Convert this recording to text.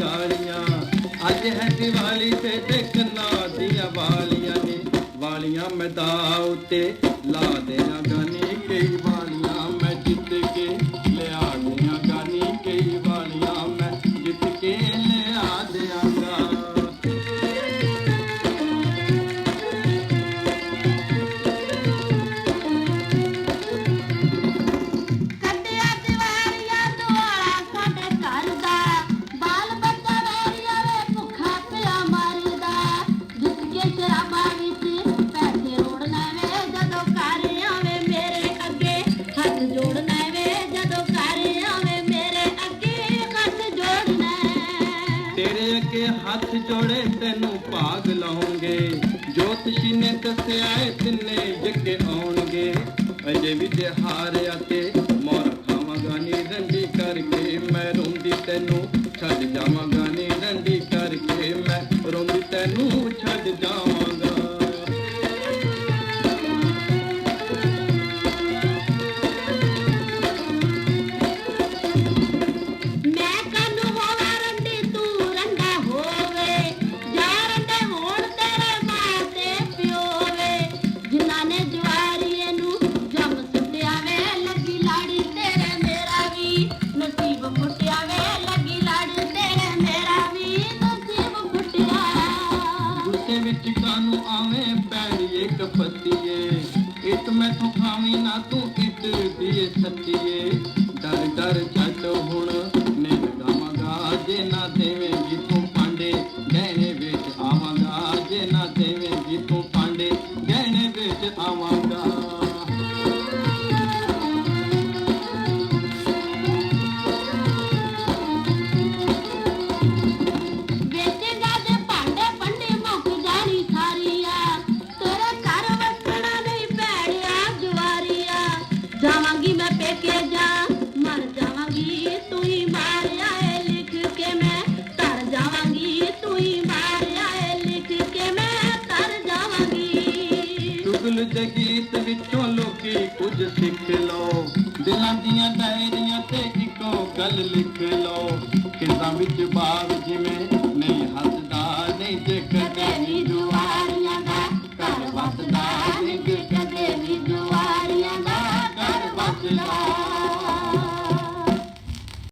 ਗਾਲੀਆਂ ਅੱਜ ਹੈ ਦੀਵਾਲੀ ਤੇ ਤੇ ਕੰਨਾਂ ਦੀਆਂ ਵਾਲੀਆਂ ਨੇ। ਵਾਲੀਆਂ ਮੈਦਾ ਉੱਤੇ ਲਾ ਦੇਣਾ ਤੇਰੇ ਅੱਗੇ ਹੱਥ ਜੋੜੇ ਤੈਨੂੰ ਭਾਗ ਲਾਉਂਗੇ ਜੋਤਸ਼ੀ ਨੇ ਦੱਸਿਆ ਏ ਤਿੰਨੇ ਜੱਗੇ ਆਉਣਗੇ। ਅਜੇ ਵੀ ਤੇ ਹਾਰਿਆ ਤੇ ਮੋਰ ਖਾਵਾਂਗਾ ਨੀ ਰੰਡੀ ਕਰਕੇ। ਮੈਂ ਰੋਂਦੀ ਤੈਨੂੰ ਛੱਡ ਜਾਵਾਂਗਾ ਨੀ ਰੰਡੀ ਕਰਕੇ। ਮੈਂ ਰੋਂਦੀ ਤੈਨੂੰ ਛੱਡ ਜਾਵਾਂਗਾ। ਵਿੱਚ ਕਾਨੂੰ ਆਵੇਂ ਪੈੜੀ ਇੱਕ ਪੱਤੀਏ ਇਤ ਮੈਥੋਂ ਖਾਵੀਂ ਨਾ ਤੂੰ ਇਤ ਦੀਏ ਸੱਚੀਏ ਡਰ ਡਰ ਛੱਡ ਹੁਣ ਨੇ ਲਗਾਵਾਂਗਾ ਜੇ ਨਾ ਤੇ ਦੇ ਗੀਤ ਵਿੱਚੋਂ ਲੋਕੀ ਕੁਝ ਸਿੱਖ ਲਓ। ਦਿਲਾਂ ਦੀਆਂ ਡਾਇਰੀਆਂ ਤੇ ਇੱਕੋ ਗੱਲ ਲਿਖ ਲਓ। ਕਿੰਦਾਂ ਵਿੱਚ ਬਾਗ ਜਿਵੇਂ